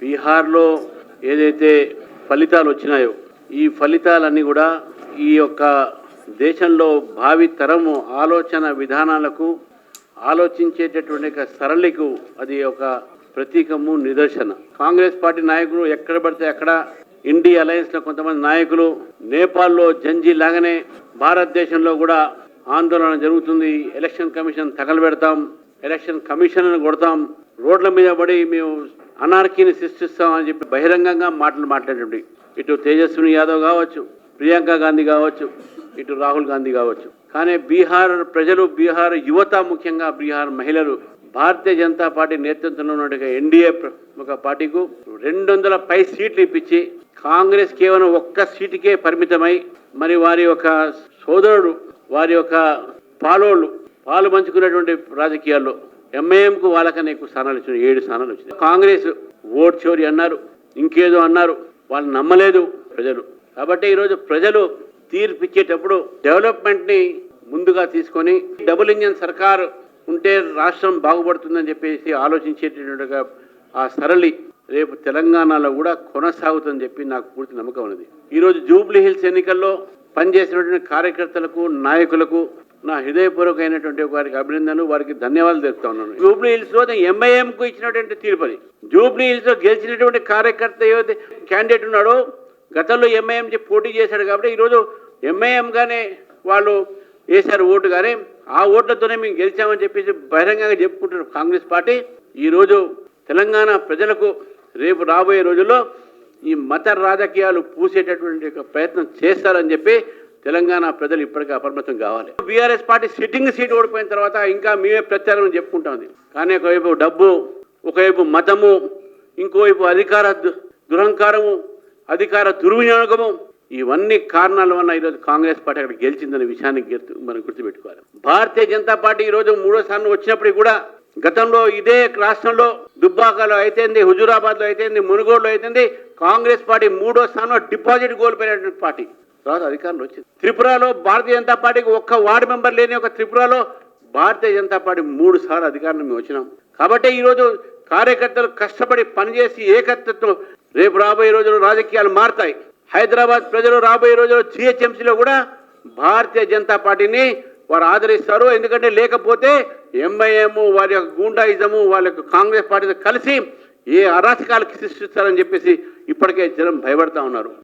బీహార్లో ఏదైతే ఫలితాలు వచ్చినాయో ఈ ఫలితాలన్నీ కూడా ఈ యొక్క దేశంలో భావి తరము ఆలోచన విధానాలకు ఆలోచించేటటువంటి సరళికు అది ఒక ప్రతీకము నిదర్శన. కాంగ్రెస్ పార్టీ నాయకులు ఎక్కడ పడితే అక్కడ ఇండి అలయన్స్లో కొంతమంది నాయకులు నేపాల్లో జంజీ లాగానే భారతదేశంలో కూడా ఆందోళన జరుగుతుంది. ఎలక్షన్ కమిషన్ తగలబెడతాం ఎలక్షన్ కమిషన్ కొడతాం. రోడ్ల మీద పడి మేము అనార్కీని సృష్టిస్తామని చెప్పి బహిరంగంగా మాటలు మాట్లాడండి ఇటు తేజస్విని యాదవ్ కావచ్చు ప్రియాంక గాంధీ కావచ్చు ఇటు రాహుల్ గాంధీ కావచ్చు. కానీ బీహార్ ప్రజలు బీహార్ యువత ముఖ్యంగా బీహార్ మహిళలు భారతీయ జనతా పార్టీ నేతృత్వంలో ఉన్న ఎన్డీఏ ఒక పార్టీకు రెండు వందల పై సీట్లు ఇప్పించి కాంగ్రెస్ కేవలం ఒక్క సీటుకే పరిమితమై మరి వారి యొక్క సోదరుడు వారి యొక్క పాలోళ్ళు పాలు పంచుకున్నటువంటి రాజకీయాల్లో ఎంఐఎంకు వాళ్ళకన్నా ఎక్కువ స్థానాలు వచ్చినాయి ఏడు స్థానాలు వచ్చినాయి. కాంగ్రెస్ ఓట్ చోరీ అన్నారు ఇంకేదో అన్నారు వాళ్ళు నమ్మలేదు ప్రజలు. కాబట్టి ఈరోజు ప్రజలు తీర్పు ఇచ్చేటప్పుడు డెవలప్మెంట్ని ముందుగా తీసుకొని డబుల్ ఇంజన్ సర్కార్ ఉంటే రాష్ట్రం బాగుపడుతుందని చెప్పేసి ఆలోచించేటట్టుగా ఆ సరళి రేపు తెలంగాణలో కూడా కొనసాగుతుందని చెప్పి నాకు పూర్తి నమ్మకం ఉన్నది. ఈరోజు జూబ్లీ హిల్స్ ఎన్నికల్లో పనిచేసినటువంటి కార్యకర్తలకు నాయకులకు నా హృదయపూర్వకమైనటువంటి వారికి అభినందనలు వారికి ధన్యవాదాలు తెలుపుతా ఉన్నాను. జూబ్లీ హిల్స్లో ఎంఐఎంకు ఇచ్చినటువంటి తీర్పది జూబ్లీ హిల్స్లో గెలిచినటువంటి కార్యకర్త ఏదైతే క్యాండిడేట్ ఉన్నాడో గతంలో ఎంఐఎం పోటీ చేశాడు కాబట్టి ఈరోజు ఎంఐఎం గానే వాళ్ళు వేశారు ఓటు కానీ ఆ ఓట్లతోనే మేము గెలిచామని చెప్పేసి బహిరంగంగా చెప్పుకుంటున్నారు కాంగ్రెస్ పార్టీ. ఈరోజు తెలంగాణ ప్రజలకు రేపు రాబోయే రోజుల్లో ఈ మత రాజకీయాలు పూసేటటువంటి ప్రయత్నం చేస్తారని చెప్పి తెలంగాణ ప్రజలు ఇప్పటికీ అప్రమత్తం కావాలి. బీఆర్ఎస్ పార్టీ సిట్టింగ్ సీట్ ఓడిపోయిన తర్వాత ఇంకా మేమే ప్రత్యారం చెప్పుకుంటాం కానీ ఒకవైపు డబ్బు ఒకవైపు మతము ఇంకోవైపు అధికార దు- దురహంకారము అధికార దుర్వినియోగము ఇవన్నీ కారణాల వల్ల ఈరోజు కాంగ్రెస్ పార్టీ అక్కడ గెలిచిందనే విషయాన్ని గుర్తు మనం గుర్తుపెట్టుకోవాలి. భారతీయ జనతా పార్టీ ఈరోజు మూడో స్థానం వచ్చినప్పటికీ కూడా గతంలో ఇదే రాష్ట్రంలో దుబ్బాకలో అయితేంది హుజూరాబాద్లో అయితేంది మునుగోడులో అయితేంది కాంగ్రెస్ పార్టీ మూడో స్థానంలో డిపాజిట్ కోల్పోయినటువంటి పార్టీ. తర్వాత అధికారంలో వచ్చింది. త్రిపురలో భారతీయ జనతా పార్టీకి ఒక్క వార్డు మెంబర్ లేని ఒక త్రిపురలో భారతీయ జనతా పార్టీ మూడు సార్లు అధికారం మేము వచ్చినాం. కాబట్టి ఈరోజు కార్యకర్తలు కష్టపడి పనిచేసి ఏకత్వంతో రేపు రాబోయే రోజుల్లో రాజకీయాలు మారుతాయి. హైదరాబాద్ ప్రజలు రాబోయే రోజుల్లో జిహెచ్ఎంసీలో కూడా భారతీయ జనతా పార్టీని వారు ఆదరిస్తారు. ఎందుకంటే లేకపోతే ఎంఐఎం వారి యొక్క గూండాయిజము వాళ్ళ యొక్క కాంగ్రెస్ పార్టీతో కలిసి ఏ అరాచకాలకు సృష్టిస్తారని చెప్పేసి ఇప్పటికే జనం భయపడతా ఉన్నారు.